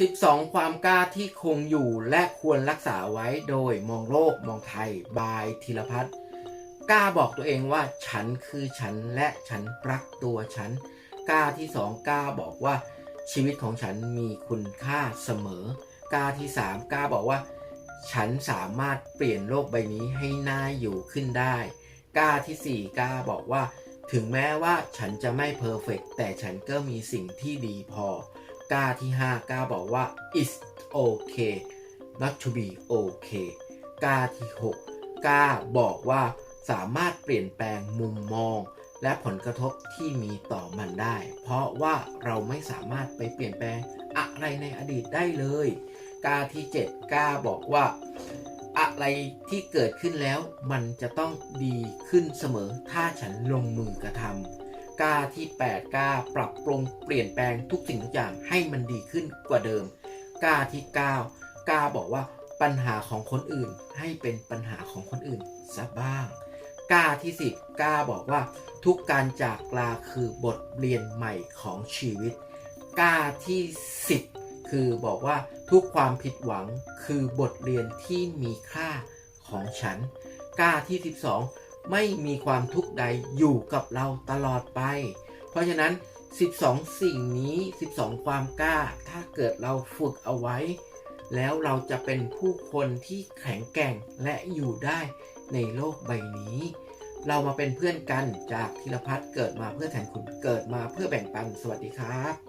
12 ความกล้าที่คงอยู่และควรรักษาไว้โดยมองโลกมองไทยบายธีรพัฒน์กล้าบอกตัวเองว่าฉันคือฉันและฉันรักตัวฉัน กล้าที่สองกล้าบอกว่าชีวิตของฉันมีคุณค่าเสมอ กล้าที่สามกล้าบอกว่า ฉันสามารถเปลี่ยนโลกใบนี้ให้น่าอยู่ขึ้นได้ กล้าที่สี่กล้าบอกว่า ถึงแม้ว่าฉันจะไม่เพอร์เฟกแต่ฉันก็มีสิ่งที่ดีพอ กล้าที่5กล้าบอกว่า it's okay not to be okay กล้าที่6กล้าบอกว่าสามารถเปลี่ยนแปลงมุมมอง และผลกระทบที่มีต่อมันได้ เพราะว่าเราไม่สามารถไปเปลี่ยนแปลงอะไรในอดีตได้เลยกาที่7กล้าบอกว่า อะไรที่เกิดขึ้นแล้ว มันจะต้องดีขึ้นเสมอถ้าฉันลงมือกระทำ กล้าที่8กล้าปรับปรุงเปลี่ยนแปลงทุกสิ่งทุกอย่างให้มันดีขึ้นกว่าเดิมกล้าที่9กล้าบอกว่าปัญหาของคนอื่นให้เป็นปัญหาของคนอื่นซะบ้างกล้าที่10กล้าบอกว่า ทุกการจากลาคือบทเรียนใหม่ของชีวิตกล้าที่ 10 คือบอกว่าทุกความผิดหวังคือบทเรียนที่มีค่าของฉันกล้าที่ 12 ไม่มีความทุกข์ใดอยู่กับเราตลอดไป เพราะฉะนั้น 12 สิ่งนี้ 12 ความกล้า ถ้าเกิดเราฝึกเอาไว้ แล้วเราจะเป็นผู้คนที่แข็งแกร่งและอยู่ได้ในโลกใบนี้ เรามาเป็นเพื่อนกันจากธีรพัฒน์เกิดมาเพื่อแทนคุณเกิดมาเพื่อแบ่งปันสวัสดีครับ